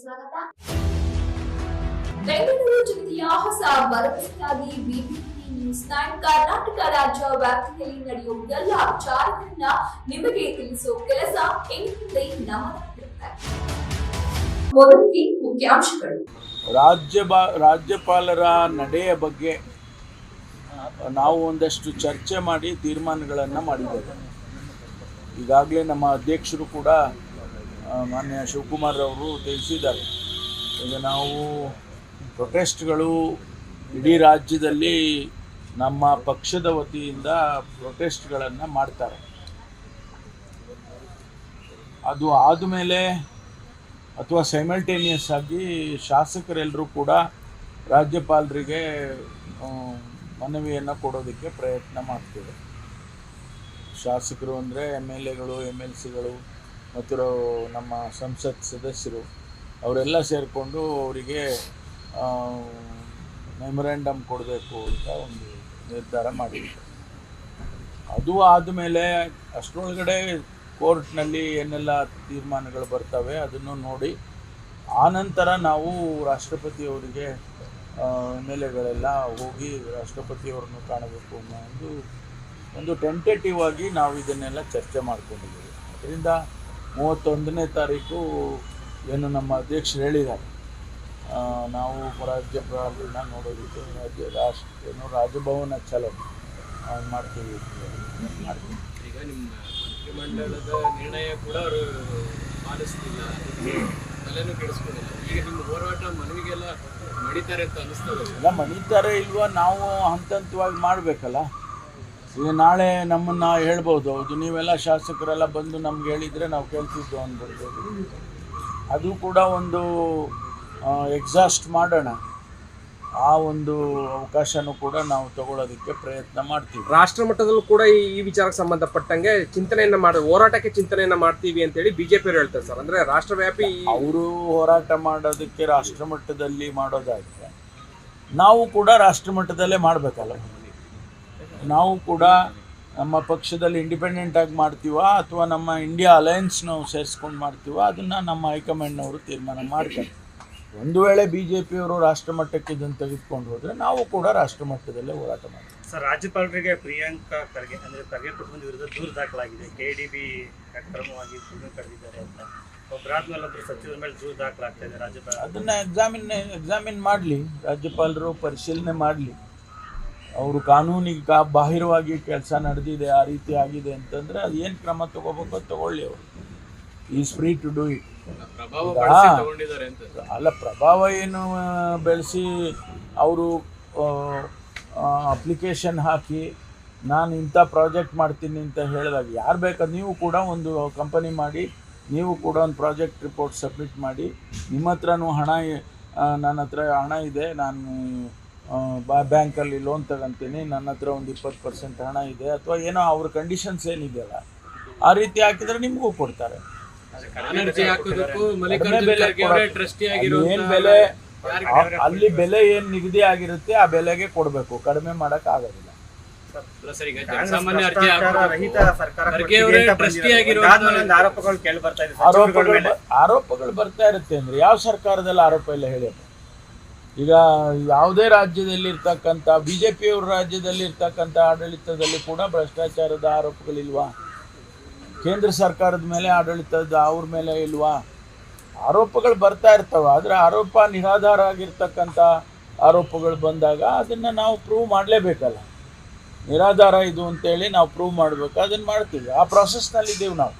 ಸ್ವಾಗತ. ಬೆಂಗಳೂರು ಜಿಲ್ಲೆಯ ಹೊಸ ಭರವಸೆಯಾಗಿ ಬಿಬಿಎಂಪಿ ನ್ಯೂಸ್ ಕರ್ನಾಟಕ ರಾಜ್ಯ ವ್ಯಾಪ್ತಿಯಲ್ಲಿ ನಡೆಯುವ ಎಲ್ಲ ವಿಚಾರಗಳನ್ನ ನಿಮಗೆ ತಿಳಿಸುವ ಕೆಲಸ ಎಂದಿದೆ ನಮ್ಮದಾಗಿರುತ್ತೆ ಮೊದಲಿಗೆ ಮುಖ್ಯಾಂಶಗಳು. ರಾಜ್ಯ ರಾಜ್ಯಪಾಲರ ನಡೆಯ ಬಗ್ಗೆ ನಾವು ಒಂದಷ್ಟು ಚರ್ಚೆ ಮಾಡಿ ತೀರ್ಮಾನಗಳನ್ನು ಮಾಡಿದ್ದೇವೆ. ಈಗಾಗಲೇ ನಮ್ಮ ಅಧ್ಯಕ್ಷರು ಕೂಡ ಮಾನ್ಯ ಶಿವಕುಮಾರ್ ಅವರು ತಿಳಿಸಿದ್ದಾರೆ. ಈಗ ನಾವು ಪ್ರೊಟೆಸ್ಟ್ಗಳು ಇಡೀ ರಾಜ್ಯದಲ್ಲಿ ನಮ್ಮ ಪಕ್ಷದ ವತಿಯಿಂದ ಪ್ರೊಟೆಸ್ಟ್ಗಳನ್ನು ಮಾಡ್ತಾರೆ. ಅದು ಆದಮೇಲೆ ಅಥವಾ ಸೈಮಲ್ಟೇನಿಯಸ್ ಆಗಿ ಶಾಸಕರೆಲ್ಲರೂ ಕೂಡ ರಾಜ್ಯಪಾಲರಿಗೆ ಮನವಿಯನ್ನು ಕೊಡೋದಕ್ಕೆ ಪ್ರಯತ್ನ ಮಾಡ್ತೇವೆ ಶಾಸಕರು ಅಂದರೆ ಎಂ ಎಲ್ ಎಗಳು ಎಂ ಎಲ್ ಸಿಗಳು ಮತ್ತು ನಮ್ಮ ಸಂಸತ್ ಸದಸ್ಯರು, ಅವರೆಲ್ಲ ಸೇರಿಕೊಂಡು ಅವರಿಗೆ ಮೆಮೊರ್ಯಾಂಡಮ್ ಕೊಡಬೇಕು ಅಂತ ಒಂದು ನಿರ್ಧಾರ ಮಾಡಿದ್ರು ಅದು ಆದಮೇಲೆ ಅಷ್ಟರೊಳಗಡೆ ಕೋರ್ಟ್ನಲ್ಲಿ ಏನೆಲ್ಲ ತೀರ್ಮಾನಗಳು ಬರ್ತವೆ ಅದನ್ನು ನೋಡಿ ಆನಂತರ ನಾವು ರಾಷ್ಟ್ರಪತಿಯವರಿಗೆ ಎಂ ಎಲ್ ಎಗಳೆಲ್ಲ ಹೋಗಿ ರಾಷ್ಟ್ರಪತಿಯವ್ರನ್ನು ಕಾಣಬೇಕು ಅನ್ನೋ ಒಂದು ಒಂದು ಟೆಂಟೇಟಿವ್ ಆಗಿ ನಾವು ಇದನ್ನೆಲ್ಲ ಚರ್ಚೆ ಮಾಡ್ಕೊಂಡಿದ್ದೀವಿ. ಅದರಿಂದ ಮೂವತ್ತೊಂದನೇ ತಾರೀಕು ಏನು ನಮ್ಮ ಅಧ್ಯಕ್ಷರು ಹೇಳಿದ್ದಾರೆ. ನಾವು ರಾಜ್ಯಪಾಲರನ್ನ ನೋಡೋದಕ್ಕೆ ರಾಜ್ಯ ರಾಷ್ಟ್ರ ಏನು ರಾಜಭವನ ಚಲೋ ಮಾಡ್ತೀವಿ ಮಾಡ್ತೀವಿ. ಈಗ ನಿಮ್ಮ ಮಂತ್ರಿಮಂಡಲದ ನಿರ್ಣಯ ಕೂಡ ಅವರು ಪಾಲಿಸ್ತಿಲ್ಲ ತಲೆನೂ ಕೆಡಿಸ್ಕೊಂಡಿಲ್ಲ. ಈಗ ನಿಮ್ಮ ಹೋರಾಟ ಮನವಿಗೆಲ್ಲ ಮಣೀತಾರೆ ಅಂತ ಅನಿಸ್ತದೆ ಎಲ್ಲ ಮಣಿತಾರೆ ಇಲ್ವಾ? ನಾವು ಹಂತ ಹಂತವಾಗಿ ಮಾಡಬೇಕಲ್ಲ. ಈಗ ನಾಳೆ ನಮ್ಮನ್ನು ಹೇಳ್ಬೋದು. ಹೌದು ನೀವೆಲ್ಲ ಶಾಸಕರೆಲ್ಲ ಬಂದು ನಮ್ಗೆ ಹೇಳಿದರೆ ನಾವು ಕೇಳ್ತಿದ್ದು ಅನ್ಬಿಡ್ಬೋದು ಅದು ಕೂಡ ಒಂದು ಎಕ್ಸಾಸ್ಟ್ ಮಾಡೋಣ. ಆ ಒಂದು ಅವಕಾಶನೂ ಕೂಡ ನಾವು ತಗೊಳ್ಳೋದಕ್ಕೆ ಪ್ರಯತ್ನ ಮಾಡ್ತೀವಿ. ರಾಷ್ಟ್ರ ಮಟ್ಟದಲ್ಲೂ ಕೂಡ ಈ ಈ ವಿಚಾರಕ್ಕೆ ಸಂಬಂಧಪಟ್ಟಂಗೆ ಚಿಂತನೆಯನ್ನ ಮಾಡಿ ಹೋರಾಟಕ್ಕೆ ಚಿಂತನೆಯನ್ನ ಮಾಡ್ತೀವಿ ಅಂತೇಳಿ ಬಿ ಜೆ ಬಿಜೆಪಿ ಹೇಳ್ತಾರೆ ಸರ್. ಅಂದ್ರೆ ರಾಷ್ಟ್ರವ್ಯಾಪಿ ಅವರು ಹೋರಾಟ ಮಾಡೋದಕ್ಕೆ ರಾಷ್ಟ್ರ ಮಟ್ಟದಲ್ಲಿ ಮಾಡೋದಾದ್ರೆ ನಾವು ಕೂಡ ರಾಷ್ಟ್ರ ಮಟ್ಟದಲ್ಲೇ ಮಾಡಬೇಕಲ್ಲ. ನಾವು ಕೂಡ ನಮ್ಮ ಪಕ್ಷದಲ್ಲಿ ಇಂಡಿಪೆಂಡೆಂಟ್ ಆಗಿ ಮಾಡ್ತೀವಾ ಅಥವಾ ನಮ್ಮ ಇಂಡಿಯಾ ಅಲಯನ್ಸ್ ನಾವು ಸೇರಿಸ್ಕೊಂಡು ಮಾಡ್ತೀವ? ಅದನ್ನು ನಮ್ಮ ಹೈಕಮಾಂಡ್ನವರು ತೀರ್ಮಾನ ಮಾಡ್ತಾರೆ. ಒಂದು ವೇಳೆ ಬಿ ಜೆ ಪಿಯವರು ರಾಷ್ಟ್ರಮಟ್ಟಕ್ಕೆ ಇದನ್ನು ತೆಗೆದುಕೊಂಡು ಹೋದರೆ ನಾವು ಕೂಡ ರಾಷ್ಟ್ರಮಟ್ಟದಲ್ಲೇ ಹೋರಾಟ ಮಾಡ್ತೀವಿ. ಸರ್ ರಾಜ್ಯಪಾಲರಿಗೆ ಪ್ರಿಯಾಂಕಾ ಖರ್ಗೆ ಅಂದ್ರೆ ಖರ್ಗೆ ಕುಟುಂಬದ ವಿರುದ್ಧ ದೂರು ದಾಖಲಾಗಿದೆ. ಕೆ ಡಿ ಬಿ ಅಕ್ರಮವಾಗಿ ಸುಳ್ಳು ಕರೆದಿದ್ದಾರೆ ಅಂತ. ಒಬ್ಬರಾದ್ಮೇಲೆ ಒಬ್ಬರು ಸಚಿವರ ಮೇಲೆ ದೂರು ದಾಖಲಾಗ್ತಾ ಇದೆ ರಾಜ್ಯಪಾಲ ಅದನ್ನು ಎಕ್ಸಾಮಿನ್ ಎಕ್ಸಾಮಿನ್ ಮಾಡಲಿ. ರಾಜ್ಯಪಾಲರು ಪರಿಶೀಲನೆ ಮಾಡಲಿ. ಅವರು ಕಾನೂನಿಗೆ ಕಾ ಬಾಹಿರವಾಗಿ ಕೆಲಸ ನಡೆದಿದೆ ಆ ರೀತಿ ಆಗಿದೆ ಅಂತಂದರೆ ಅದು ಏನು ಕ್ರಮ ತಗೋಬೇಕು ತಗೊಳ್ಳಿ ಅವರು. Is free to do it ಅಲ್ಲ ಪ್ರಭಾವ ಏನು ಬೆಳೆಸಿ ಅವರು ಅಪ್ಲಿಕೇಶನ್ ಹಾಕಿ ನಾನು ಇಂಥ ಪ್ರಾಜೆಕ್ಟ್ ಮಾಡ್ತೀನಿ ಅಂತ ಹೇಳಿದಾಗ ಯಾರು ಬೇಕಾದ ನೀವು ಕೂಡ ಒಂದು ಕಂಪನಿ ಮಾಡಿ ನೀವು ಕೂಡ ಒಂದು ಪ್ರಾಜೆಕ್ಟ್ ರಿಪೋರ್ಟ್ ಸಬ್ಮಿಟ್ ಮಾಡಿ ನಿಮ್ಮ ಹತ್ರನೂ ಹಣ ನನ್ನ ಹತ್ರ ಹಣ ಇದೆ ನಾನು ಬಾ ಬ್ಯಾಂಕಲ್ಲಿ ಲೋನ್ ತಗೊಂತೀನಿ ನನ್ನ ಹತ್ರ ಒಂದು ಇಪ್ಪತ್ತು ಪರ್ಸೆಂಟ್ ಹಣ ಇದೆ ಅಥವಾ ಏನೋ ಅವ್ರ ಕಂಡೀಷನ್ಸ್ ಏನಿದೆಯಲ್ಲ ಆ ರೀತಿ ಹಾಕಿದ್ರೆ ನಿಮಗೂ ಕೊಡ್ತಾರೆ. ಏನು ಬೆಲೆ ಅಲ್ಲಿ ಬೆಲೆ ಆ- ಅಲ್ಲಿ ಬೆಲೆ ಏನ್ ನಿಗದಿ ಆಗಿರುತ್ತೆ ಆ ಬೆಲೆಗೆ ಕೊಡಬೇಕು ಕಡಿಮೆ ಮಾಡಕ್ ಆಗೋದಿಲ್ಲ ಆರೋಪಗಳು ಕೇಳಿ ಬರ್ತಾ ಇರುತ್ತೆ ಅಂದ್ರೆ ಯಾವ ಸರ್ಕಾರದಲ್ಲಿ ಆರೋಪ ಇಲ್ಲ ಹೇಳಿ? ಈಗ ಯಾವುದೇ ರಾಜ್ಯದಲ್ಲಿ ಇರ್ತಕ್ಕಂಥ ಬಿ ಜೆ ಪಿಯವ್ರ ರಾಜ್ಯದಲ್ಲಿ ಇರ್ತಕ್ಕಂಥ ಆಡಳಿತದಲ್ಲಿ ಕೂಡ ಭ್ರಷ್ಟಾಚಾರದ ಆರೋಪಗಳಿಲ್ವಾ? ಕೇಂದ್ರ ಸರ್ಕಾರದ ಮೇಲೆ ಆಡಳಿತದ ಅವ್ರ ಮೇಲೆ ಇಲ್ವಾ? ಆರೋಪಗಳು ಬರ್ತಾ ಇರ್ತವೆ, ಆದರೆ ಆರೋಪ ನಿರಾಧಾರ ಆಗಿರ್ತಕ್ಕಂಥ ಆರೋಪಗಳು ಬಂದಾಗ ಅದನ್ನು ನಾವು ಪ್ರೂವ್ ಮಾಡಲೇಬೇಕಲ್ಲ. ನಿರಾಧಾರ ಇದು ಅಂತೇಳಿ ನಾವು ಪ್ರೂವ್ ಮಾಡಬೇಕು, ಅದನ್ನು ಮಾಡ್ತೀವಿ. ಆ ಪ್ರಾಸೆಸ್ನಲ್ಲಿದ್ದೀವಿ ನಾವು.